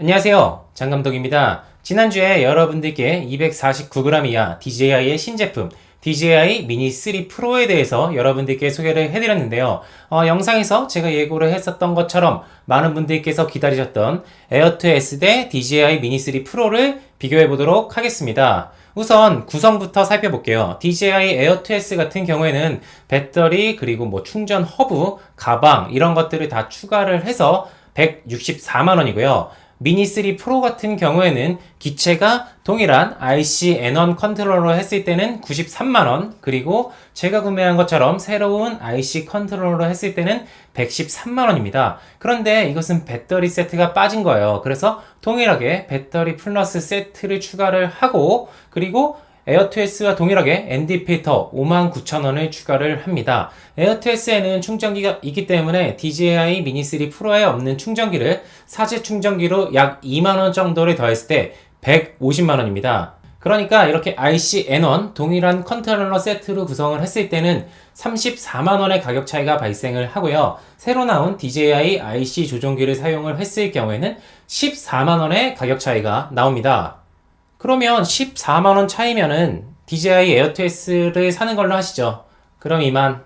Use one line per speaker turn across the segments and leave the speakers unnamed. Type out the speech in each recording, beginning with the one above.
안녕하세요. 장감독입니다. 지난주에 여러분들께 249g 이하 DJI의 신제품 DJI 미니 3 프로에 대해서 여러분들께 소개를 해드렸는데요. 어, 영상에서 제가 예고를 했었던 것처럼 많은 분들께서 기다리셨던 에어2S 대 DJI 미니 3 프로를 비교해 보도록 하겠습니다. 우선 구성부터 살펴볼게요. DJI 에어2S 같은 경우에는 배터리 그리고 뭐 충전 허브, 가방 이런 것들을 다 추가를 해서 164만 원이고요. 미니 3 프로 같은 경우에는 기체가 동일한 IC N1 컨트롤러 했을 때는 93만원, 그리고 제가 구매한 것처럼 새로운 IC 컨트롤러 했을 때는 113만원입니다. 그런데 이것은 배터리 세트가 빠진 거예요. 그래서 동일하게 배터리 플러스 세트를 추가를 하고, 그리고 에어2S와 동일하게 ND 필터 59,000원을 추가를 합니다. 에어2S에는 충전기가 있기 때문에 DJI 미니 3 프로에 없는 충전기를 사제 충전기로 약 2만원 정도를 더했을 때 150만원입니다. 그러니까 이렇게 IC N1 동일한 컨트롤러 세트로 구성을 했을 때는 34만원의 가격 차이가 발생을 하고요. 새로 나온 DJI IC 조종기를 사용을 했을 경우에는 14만원의 가격 차이가 나옵니다. 그러면 14만원 차이면은 DJI 에어2S를 사는 걸로 하시죠. 그럼 이만.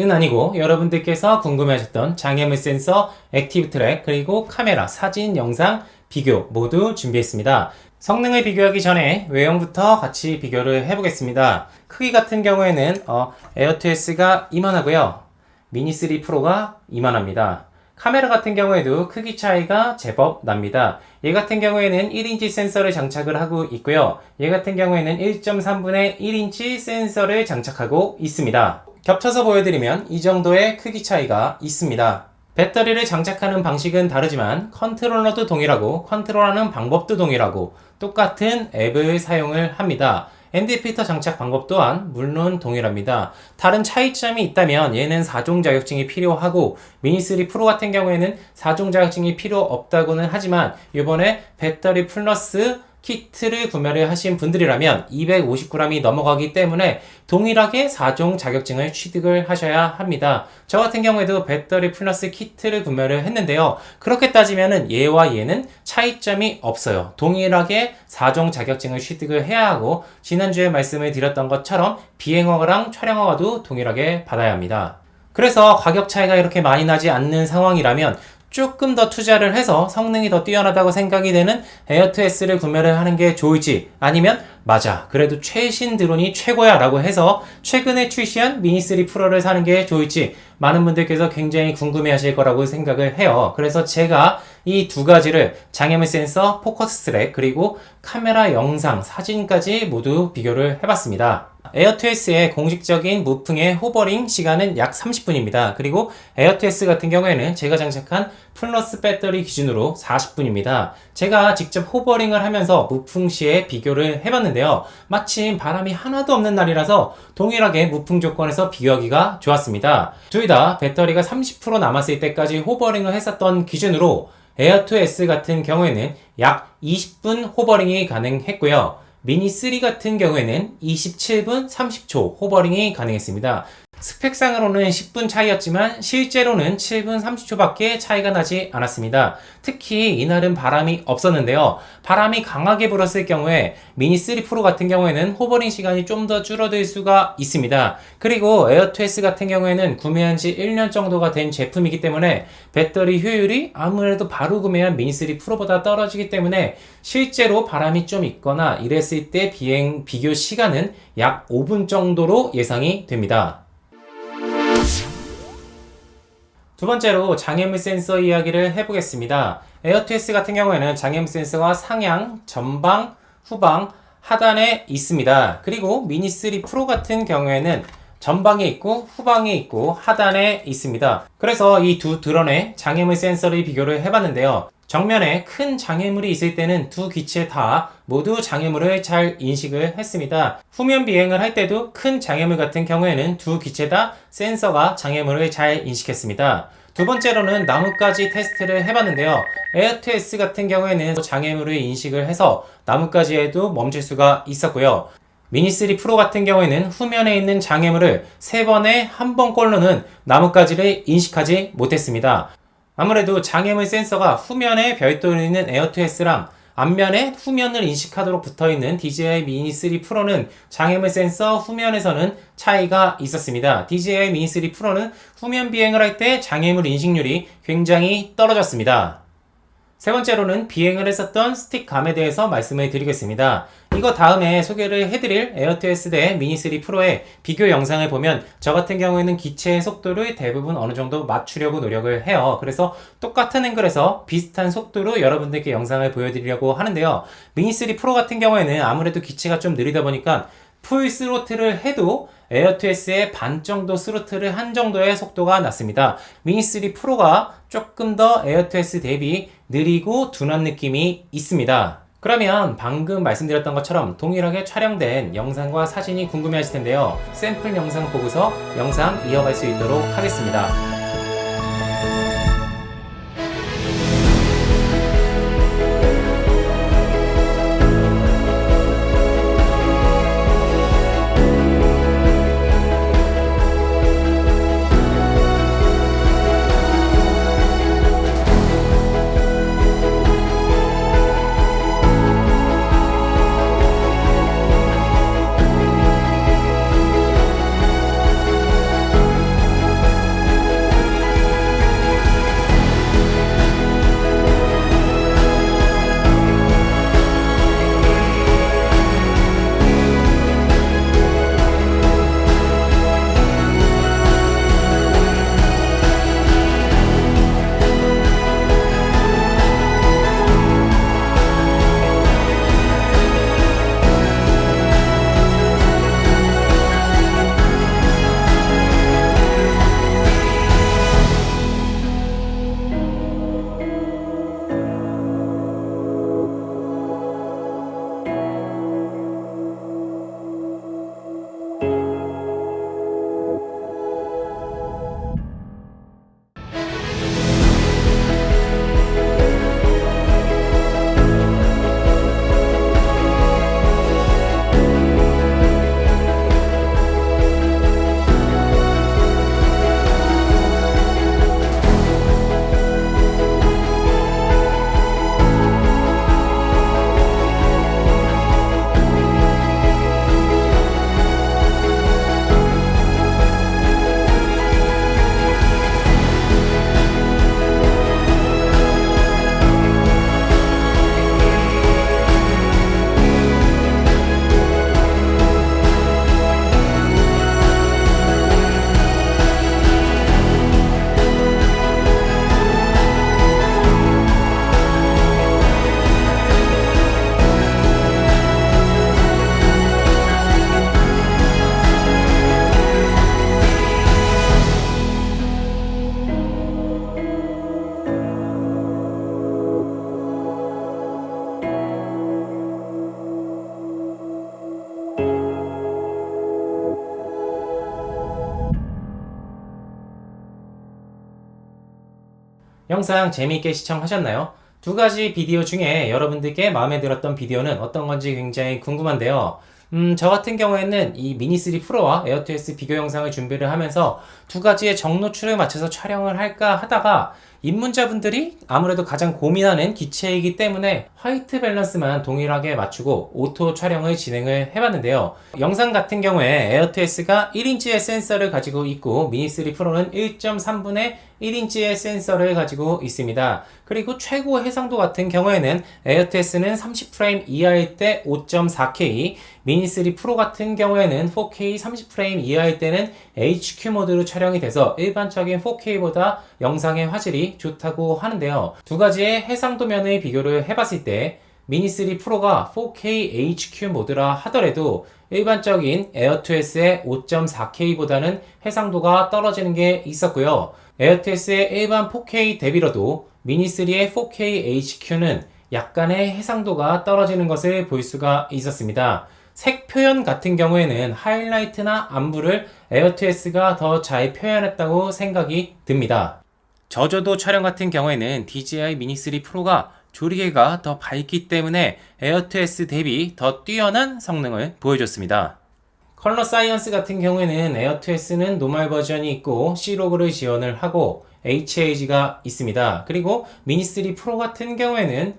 은 아니고 여러분들께서 궁금해하셨던 장애물 센서, 액티브 트랙, 그리고 카메라, 사진, 영상, 비교 모두 준비했습니다. 성능을 비교하기 전에 외형부터 같이 비교를 해보겠습니다. 크기 같은 경우에는 어, 에어2S가 이만하고요. 미니 3 프로가 이만합니다. 카메라 같은 경우에도 크기 차이가 제법 납니다. 얘 같은 경우에는 1인치 센서를 장착을 하고 있고요. 얘 같은 경우에는 1.3분의 1인치 센서를 장착하고 있습니다. 겹쳐서 보여드리면 이 정도의 크기 차이가 있습니다. 배터리를 장착하는 방식은 다르지만 컨트롤러도 동일하고 컨트롤하는 방법도 동일하고 똑같은 앱을 사용을 합니다. ND 필터 장착 방법 또한 물론 동일합니다. 다른 차이점이 있다면 얘는 4종 자격증이 필요하고 미니3 프로 같은 경우에는 4종 자격증이 필요 없다고는 하지만 이번에 배터리 플러스 키트를 구매를 하신 분들이라면 250g이 넘어가기 때문에 동일하게 4종 자격증을 취득을 하셔야 합니다. 저 같은 경우에도 배터리 플러스 키트를 구매를 했는데요. 그렇게 따지면은 얘와 얘는 차이점이 없어요. 동일하게 4종 자격증을 취득을 해야 하고 지난주에 말씀을 드렸던 것처럼 비행허가랑 촬영허가도 동일하게 받아야 합니다. 그래서 가격 차이가 이렇게 많이 나지 않는 상황이라면 조금 더 투자를 해서 성능이 더 뛰어나다고 생각이 되는 에어2S를 구매를 하는 게 좋을지 아니면 맞아 그래도 최신 드론이 최고야 라고 해서 최근에 출시한 미니3 프로를 사는 게 좋을지 많은 분들께서 굉장히 궁금해 하실 거라고 생각을 해요. 그래서 제가 이 두 가지를 장애물 센서, 포커스 트랙 그리고 카메라 영상, 사진까지 모두 비교를 해봤습니다 에어2S의 공식적인 무풍의 호버링 시간은 약 30분입니다. 그리고 에어2S 같은 경우에는 제가 장착한 플러스 배터리 기준으로 40분입니다. 제가 직접 호버링을 하면서 무풍 시에 비교를 해봤는데요. 마침 바람이 하나도 없는 날이라서 동일하게 무풍 조건에서 비교하기가 좋았습니다. 둘 다 배터리가 30% 남았을 때까지 호버링을 했었던 기준으로 에어2S 같은 경우에는 약 20분 호버링이 가능했고요. 미니 3 같은 경우에는 27분 30초 호버링이 가능했습니다. 스펙상으로는 10분 차이였지만 실제로는 7분 30초밖에 차이가 나지 않았습니다. 특히 이날은 바람이 없었는데요. 바람이 강하게 불었을 경우에 미니 3 프로 같은 경우에는 호버링 시간이 좀 더 줄어들 수가 있습니다. 그리고 에어2S 같은 경우에는 구매한 지 1년 정도가 된 제품이기 때문에 배터리 효율이 아무래도 바로 구매한 미니 3 프로보다 떨어지기 때문에 실제로 바람이 좀 있거나 이랬을 때 비행 비교 시간은 약 5분 정도로 예상이 됩니다. 두 번째로 장애물 센서 이야기를 해보겠습니다. 에어2S 같은 경우에는 장애물 센서가 상향, 전방, 후방, 하단에 있습니다. 그리고 미니 3 프로 같은 경우에는 전방에 있고 후방에 있고 하단에 있습니다. 그래서 이 두 드론의 장애물 센서를 비교를 해봤는데요. 정면에 큰 장애물이 있을 때는 두 기체 다 모두 장애물을 잘 인식을 했습니다. 후면 비행을 할 때도 큰 장애물 같은 경우에는 두 기체 다 센서가 장애물을 잘 인식했습니다. 두 번째로는 나뭇가지 테스트를 해봤는데요. 에어2S 같은 경우에는 장애물을 인식을 해서 나뭇가지에도 멈출 수가 있었고요. 미니3 프로 같은 경우에는 후면에 있는 장애물을 세 번에 한 번꼴로는 나뭇가지를 인식하지 못했습니다. 아무래도 장애물 센서가 후면에 별도로 있는 에어2S랑 앞면에 후면을 인식하도록 붙어있는 DJI 미니 3 프로는 장애물 센서 후면에서는 차이가 있었습니다. DJI 미니 3 프로는 후면 비행을 할 때 장애물 인식률이 굉장히 떨어졌습니다. 세 번째로는 비행을 했었던 스틱감에 대해서 말씀을 드리겠습니다. 이거 다음에 소개를 해드릴 에어2S 대 미니3 프로의 비교 영상을 보면 저 같은 경우에는 기체의 속도를 대부분 어느 정도 맞추려고 노력을 해요. 그래서 똑같은 앵글에서 비슷한 속도로 여러분들께 영상을 보여드리려고 하는데요. 미니3 프로 같은 경우에는 아무래도 기체가 좀 느리다 보니까 풀 스로틀을 해도 에어2S의 반 정도 스로틀을 한 정도의 속도가 났습니다. 미니3 프로가 조금 더 에어2S 대비 느리고 둔한 느낌이 있습니다. 그러면 방금 말씀드렸던 것처럼 동일하게 촬영된 영상과 사진이 궁금해 하실 텐데요. 샘플 영상 보고서 영상 이어갈 수 있도록 하겠습니다. 영상 재미있게 시청하셨나요? 두 가지 비디오 중에 여러분들께 마음에 들었던 비디오는 어떤 건지 굉장히 궁금한데요. 음, 저 같은 경우에는 이 미니3 프로와 에어2S 비교 영상을 준비를 하면서 두 가지의 정노출을 맞춰서 촬영을 할까 하다가 입문자분들이 아무래도 가장 고민하는 기체이기 때문에 화이트 밸런스만 동일하게 맞추고 오토 촬영을 진행을 해봤는데요. 영상 같은 경우에 에어2S가 1인치의 센서를 가지고 있고 미니3 프로는 1.3분의 1인치의 센서를 가지고 있습니다. 그리고 최고 해상도 같은 경우에는 에어테스는 30프레임 이하일 때 5.4K, 미니3 프로 같은 경우에는 4K 30프레임 이하일 때는 HQ 모드로 촬영이 돼서 일반적인 4K보다 영상의 화질이 좋다고 하는데요. 두 가지의 해상 도면의 비교를 해봤을 때 미니3 프로가 4K HQ 모드라 하더라도 일반적인 에어2S의 5.4K보다는 해상도가 떨어지는 게 있었고요. 에어2S의 일반 4K 대비로도 미니3의 4K HQ는 약간의 해상도가 떨어지는 것을 볼 수가 있었습니다. 색 표현 같은 경우에는 하이라이트나 안부를 에어2S가 더 잘 표현했다고 생각이 듭니다. 저조도 촬영 같은 경우에는 DJI 미니 3 프로가 조리개가 더 밝기 때문에 에어2S 대비 더 뛰어난 성능을 보여줬습니다. 컬러 사이언스 같은 경우에는 에어2S는 노멀 버전이 있고 C로그를 지원을 하고 HAG가 있습니다. 그리고 미니3 프로 같은 경우에는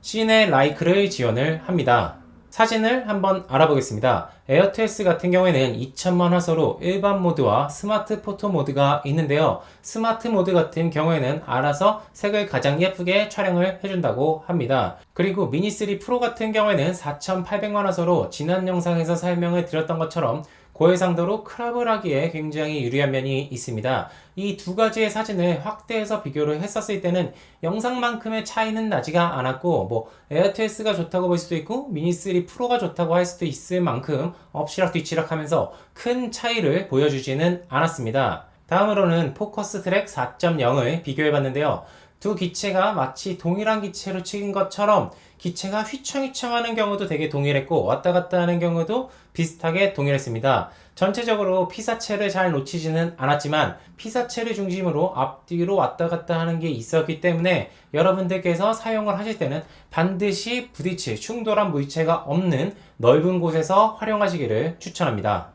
시네 라이크를 지원을 합니다. 사진을 한번 알아보겠습니다. 에어2S 같은 경우에는 2000만 화소로 일반 모드와 스마트 포토 모드가 있는데요. 스마트 모드 같은 경우에는 알아서 색을 가장 예쁘게 촬영을 해준다고 합니다. 그리고 미니3 프로 같은 경우에는 4800만 화소로 지난 영상에서 설명을 드렸던 것처럼 고해상도로 크롭을 하기에 굉장히 유리한 면이 있습니다. 이 두 가지의 사진을 확대해서 비교를 했었을 때는 영상만큼의 차이는 나지가 않았고 뭐 에어2S가 좋다고 볼 수도 있고 미니3 프로가 좋다고 할 수도 있을 만큼 엎치락 뒤치락 하면서 큰 차이를 보여주지는 않았습니다. 다음으로는 포커스 트랙 4.0을 비교해 봤는데요. 두 기체가 마치 동일한 기체로 찍은 것처럼 기체가 휘청휘청하는 경우도 되게 동일했고 왔다 갔다 하는 경우도 비슷하게 동일했습니다. 전체적으로 피사체를 잘 놓치지는 않았지만 피사체를 중심으로 앞뒤로 왔다 갔다 하는 게 있었기 때문에 여러분들께서 사용을 하실 때는 반드시 부딪힐 충돌한 물체가 없는 넓은 곳에서 활용하시기를 추천합니다.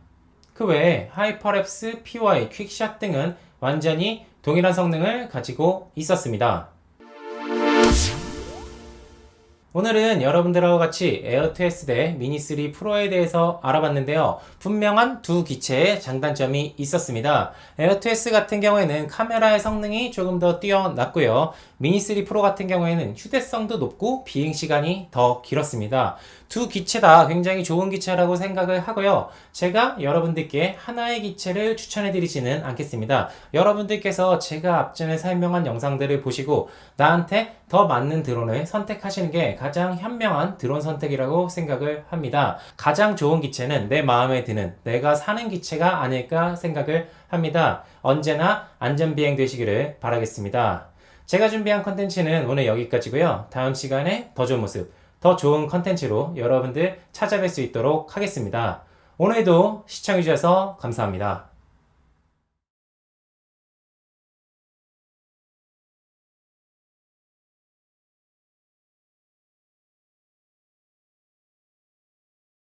그 외에 하이퍼랩스, PY, 퀵샷 등은 완전히 동일한 성능을 가지고 있었습니다. 오늘은 여러분들하고 같이 에어2S 대 미니3 프로에 대해서 알아봤는데요. 분명한 두 기체의 장단점이 있었습니다. 에어2S 같은 경우에는 카메라의 성능이 조금 더 뛰어났고요. 미니3 프로 같은 경우에는 휴대성도 높고 비행 시간이 더 길었습니다. 두 기체 다 굉장히 좋은 기체라고 생각을 하고요. 제가 여러분들께 하나의 기체를 추천해 드리지는 않겠습니다. 여러분들께서 제가 앞전에 설명한 영상들을 보시고 나한테 더 맞는 드론을 선택하시는 게 가장 현명한 드론 선택이라고 생각을 합니다. 가장 좋은 기체는 내 마음에 드는 내가 사는 기체가 아닐까 생각을 합니다. 언제나 안전비행 되시기를 바라겠습니다. 제가 준비한 컨텐츠는 오늘 여기까지고요. 다음 시간에 더 좋은 모습, 더 좋은 컨텐츠로 여러분들 찾아뵐 수 있도록 하겠습니다. 오늘도 시청해주셔서 감사합니다.